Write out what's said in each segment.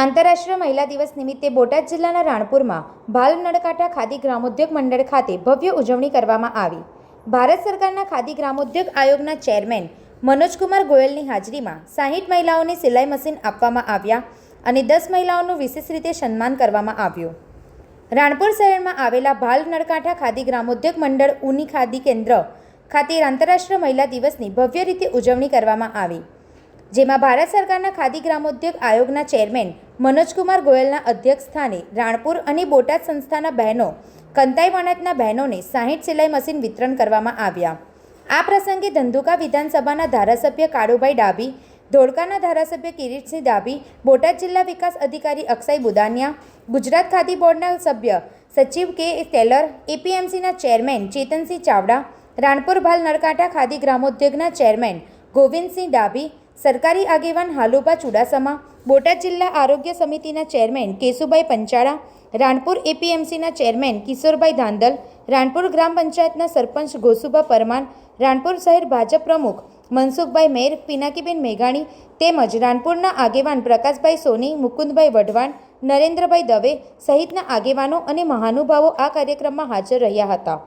આંતરરાષ્ટ્રીય મહિલા દિવસ નિમિત્તે બોટાદ જિલ્લાના રાણપુરમાં ભાલ નળકાંઠા ખાદી ગ્રામોદ્યોગ મંડળ ખાતે ભવ્ય ઉજવણી કરવામાં આવી. ભારત સરકારના ખાદી ગ્રામોદ્યોગ આયોગના ચેરમેન મનોજકુમાર ગોયલની હાજરીમાં સાહીઠ મહિલાઓને સિલાઈ મશીન આપવામાં આવ્યા અને દસ મહિલાઓનું વિશેષ રીતે સન્માન કરવામાં આવ્યું. રાણપુર શહેરમાં આવેલા ભાલ નળકાંઠા ખાદી ગ્રામોદ્યોગ મંડળ ઉની ખાદી કેન્દ્ર ખાતે આંતરરાષ્ટ્રીય મહિલા દિવસની ભવ્ય રીતે ઉજવણી કરવામાં આવી. જેમાં ભારત સરકારના ખાદી ગ્રામોદ્યોગ આયોગના ચેરમેન મનોજકુમાર ગોયલના અધ્યક્ષ સ્થાને રાણપુર અને બોટાદ સંસ્થાના બહેનો કંતાઈ વણાટના બહેનોને સાહીઠ સિલાઈ મશીન વિતરણ કરવામાં આવ્યા. આ પ્રસંગે ધંધુકા વિધાનસભાના ધારાસભ્ય કાળુભાઈ ડાભી, ધોળકાના ધારાસભ્ય કિરીટસિંહ ડાભી, બોટાદ જિલ્લા વિકાસ અધિકારી અક્ષય બુદાનિયા, ગુજરાત ખાદી બોર્ડના સભ્ય સચિવ કે ટેલર, એપીએમસીના ચેરમેન ચેતનસિંહ ચાવડા, રાણપુર ભાલ નળકાંઠા ખાદી ગ્રામોદ્યોગના ચેરમેન ગોવિંદસિંહ ડાભી, સરકારી આગેવાન હાલુભા ચુડાસમા બોટાદ જિલ્લા આરોગ્ય સમિતિના ચેરમેન કેશુભાઈ પંચાળા, રાણપુર એપીએમસીના ચેરમેન કિશોરભાઈ ધાંધલ, રાણપુર ગ્રામ પંચાયતના સરપંચ ગોસુભા પરમાર, રાણપુર શહેર ભાજપ પ્રમુખ મનસુખભાઈ મેર, પિનાકીબેન મેઘાણી તેમજ રાણપુરના આગેવાન પ્રકાશભાઈ સોની, મુકુંદભાઈ વઢવાણ, નરેન્દ્રભાઈ દવે સહિતના આગેવાનો અને મહાનુભાવો આ કાર્યક્રમમાં હાજર રહ્યા હતા.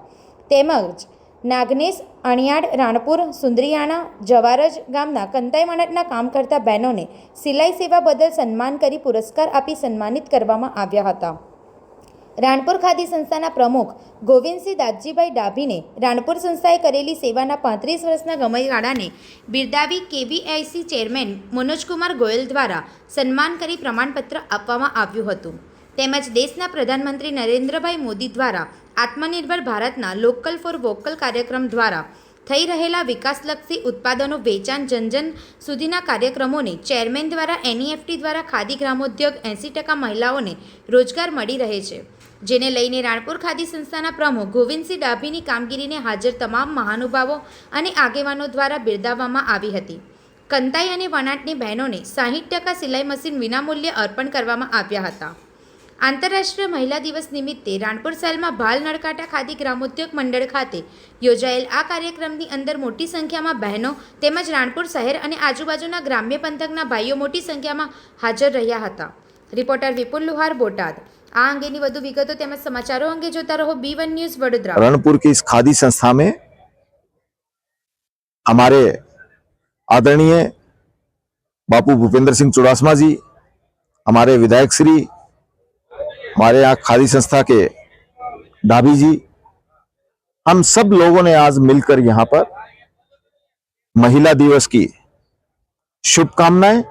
તેમજ નાગનેશ અણિયાડ રાણપુર, સુંદરિયાણા, જવારજ ગામના કંતાઈ મણટના કામ કરતા બહેનોને સિલાઈ સેવા બદલ સન્માન કરી પુરસ્કાર આપી સન્માનિત કરવામાં આવ્યા હતા. રાણપુર ખાદી સંસ્થાના પ્રમુખ ગોવિંદસિંહ દાદજીભાઈ ડાભીને રાણપુર સંસ્થાએ કરેલી સેવાના પાંત્રીસ વર્ષના ગમયગાળાને બિરદાવી કેવીઆઈસી ચેરમેન મનોજકુમાર ગોયલ દ્વારા સન્માન કરી પ્રમાણપત્ર આપવામાં આવ્યું હતું. તેમજ દેશના પ્રધાનમંત્રી નરેન્દ્રભાઈ મોદી દ્વારા આત્મનિર્ભર ભારતના લોકલ ફોર વોકલ કાર્યક્રમ દ્વારા થઈ રહેલા વિકાસલક્ષી ઉત્પાદનો વેચાણ જનજન સુધીના કાર્યક્રમોને ચેરમેન દ્વારા એનઈએફટી દ્વારા ખાદી ગ્રામોદ્યોગ એંસી ટકા મહિલાઓને રોજગાર મળી રહે છે, જેને લઈને રાણપુર ખાદી સંસ્થાના પ્રમુખ ગોવિંદસિંહ ડાભીની કામગીરીને હાજર તમામ મહાનુભાવો અને આગેવાનો દ્વારા બિરદાવવામાં આવી હતી. કંતાઈ અને વણાટની બહેનોને સાહીઠ ટકા સિલાઈ મશીન વિનામૂલ્યે અર્પણ કરવામાં આવ્યા હતા. આંતરરાષ્ટ્રીય મહિલા દિવસ નિમિત્તે રાણપુર શહેરમાં ભાલ નળકાંઠા ખાદી ગ્રામોદ્યોગ મંડળ ખાતે યોજાયેલ આ કાર્યક્રમની અંદર મોટી સંખ્યામાં બહેનો તેમજ રાણપુર શહેર અને આજુબાજુના ગ્રામ્ય પંથકના ભાઈઓ મોટી સંખ્યામાં હાજર રહ્યા હતા રિપોર્ટર વિપુલ લુહાર બોટાદ આ અંગેની વધુ વિગતો તેમજ સમાચારો અંગે જોતા રહો B one news Vadodara Ranpur की इस खादी संस्था में हमारे आदरणीय बापू भूपेंद्र सिंह चुड़ासमा जी हमारे विधायक श्री हमारे यहाँ खादी संस्था के डाभी जी, हम सब लोगों ने आज मिलकर यहाँ पर महिला दिवस की शुभकामनाएँ,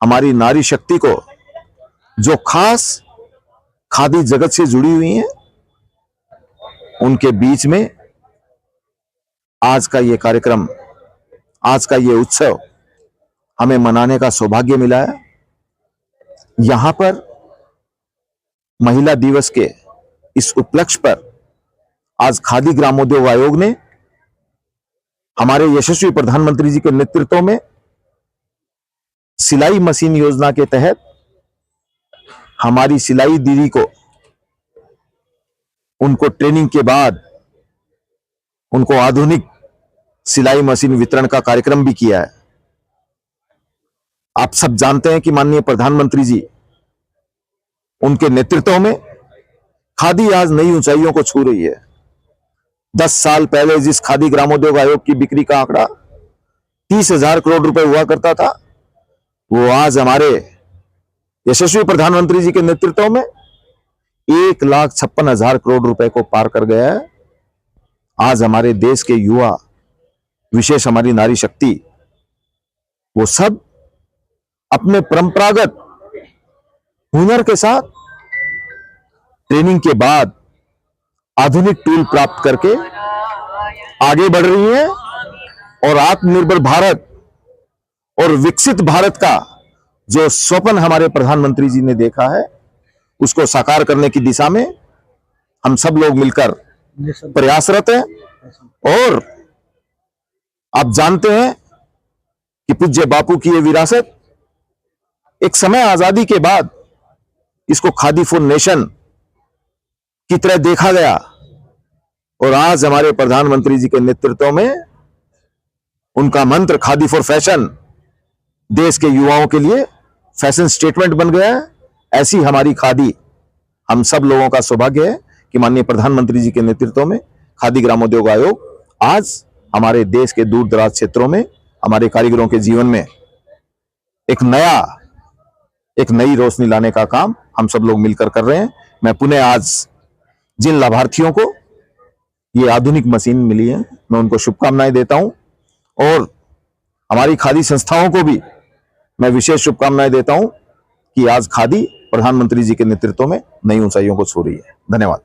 हमारी नारी शक्ति को, जो खास खादी जगत से जुड़ी हुई हैं, उनके बीच में आज का ये कार्यक्रम, आज का ये उत्सव हमें मनाने का सौभाग्य मिला है। यहाँ पर महिला दिवस के इस उपलक्ष्य पर आज खादी ग्रामोद्योग आयोग ने हमारे यशस्वी प्रधानमंत्री जी के नेतृत्व में सिलाई मशीन योजना के तहत हमारी सिलाई दीदी को, उनको ट्रेनिंग के बाद उनको आधुनिक सिलाई मशीन वितरण का कार्यक्रम भी किया है। आप सब जानते हैं कि माननीय प्रधानमंत्री जी उनके नेतृत्व में खादी आज नई ऊंचाइयों को छू रही है। दस साल पहले जिस खादी ग्रामोद्योग आयोग की बिक्री का आंकड़ा तीस हज़ार करोड़ रुपए हुआ करता था, वो आज हमारे यशस्वी प्रधानमंत्री जी के नेतृत्व में एक लाख छप्पन हज़ार करोड़ रुपए को पार कर गया है। आज हमारे देश के युवा, विशेष हमारी नारी शक्ति, वो सब अपने परंपरागत हुनर के साथ ट्रेनिंग के बाद आधुनिक टूल प्राप्त करके आगे बढ़ रही है और आत्मनिर्भर भारत और विकसित भारत का जो स्वप्न हमारे प्रधानमंत्री जी ने देखा है, उसको साकार करने की दिशा में हम सब लोग मिलकर प्रयासरत हैं। और आप जानते हैं कि पूज्य बापू की यह विरासत एक समय आज़ादी के बाद इसको खादी फॉर नेशन की तरह देखा गया। और आज हमारे प्रधानमंत्री जी के नेतृत्व में उनका मंत्र खादी फॉर फ़ैशन देश के युवाओं के लिए फ़ैशन स्टेटमेंट बन गया है। ऐसी हमारी खादी, हम सब लोगों का सौभाग्य है कि माननीय प्रधानमंत्री जी के नेतृत्व में खादी ग्रामोद्योग आयोग आज हमारे देश के दूर दराज क्षेत्रों में, हमारे कारीगरों के जीवन में एक नया, एक नई रोशनी लाने का काम हम सब लोग मिलकर कर रहे हैं। मैं पुनः आज जिन लाभार्थियों को ये आधुनिक मशीन मिली है, मैं उनको शुभकामनाएँ देता हूँ और हमारी खादी संस्थाओं को भी मैं विशेष शुभकामनाएँ देता हूँ कि आज खादी प्रधानमंत्री जी के नेतृत्व में नई ऊंचाइयों को छू रही है। धन्यवाद।